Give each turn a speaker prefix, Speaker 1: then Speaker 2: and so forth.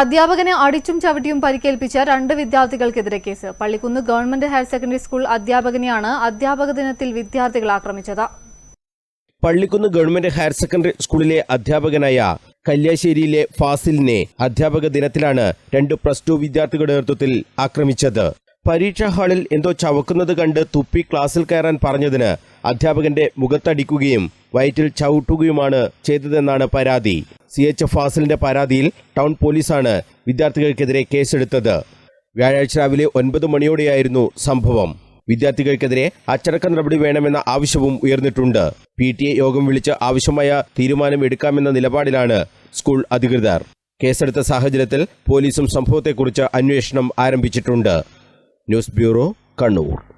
Speaker 1: അധ്യാപകനെ അടിച്ചും ചവിട്ടിയും പരിക്കേൽപ്പിച്ച രണ്ട് വിദ്യാർത്ഥികൾക്കെതിരെ case. Pallikkunnu government higher secondary school അധ്യാപകനെയാണ് അധ്യാപക ദിനത്തിൽ വിദ്യാർത്ഥികൾ ആക്രമിച്ചത്.
Speaker 2: പള്ളിക്കുന്ന് ഗവൺമെന്റ് ഹയർ സെക്കൻഡറി സ്കൂളിലെ അധ്യാപകനായ കല്യാശ്ശേരിയിലെ ഫാസിലിനെ അധ്യാപക ദിനത്തിലാണ് രണ്ട് പ്ലസ് ടു വിദ്യാർത്ഥികളുടെ നേതൃത്വത്തിൽ ആക്രമിച്ചത്. പരീക്ഷാ ഹാളിൽ എന്തോ ചവക്കുന്നത് കണ്ട് തുപ്പി ക്ലാസ്സിൽ കയറാൻ പറഞ്ഞതിന് അധ്യാപകന്റെ മുഖത്തടിക്കുകയും വയറ്റിൽ ചവിട്ടുകയുമാണ് ചെയ്തതെന്നാണ് പരാതി. സി എച്ച് ഫാസിലിന്റെ പരാതിയിൽ ടൗൺ പോലീസാണ് വിദ്യാർത്ഥികൾക്കെതിരെ കേസെടുത്തത്. വ്യാഴാഴ്ച രാവിലെ ഒൻപത് മണിയോടെയായിരുന്നു സംഭവം. വിദ്യാർത്ഥികൾക്കെതിരെ അച്ചടക്ക നടപടി വേണമെന്ന ആവശ്യവും ഉയർന്നിട്ടുണ്ട്. പി ടി എ യോഗം വിളിച്ച് ആവശ്യമായ തീരുമാനം എടുക്കാമെന്ന നിലപാടിലാണ് സ്കൂൾ അധികൃതർ. കേസെടുത്ത സാഹചര്യത്തിൽ പോലീസും സംഭവത്തെക്കുറിച്ച് അന്വേഷണം ആരംഭിച്ചിട്ടുണ്ട്. News bureau Kannur.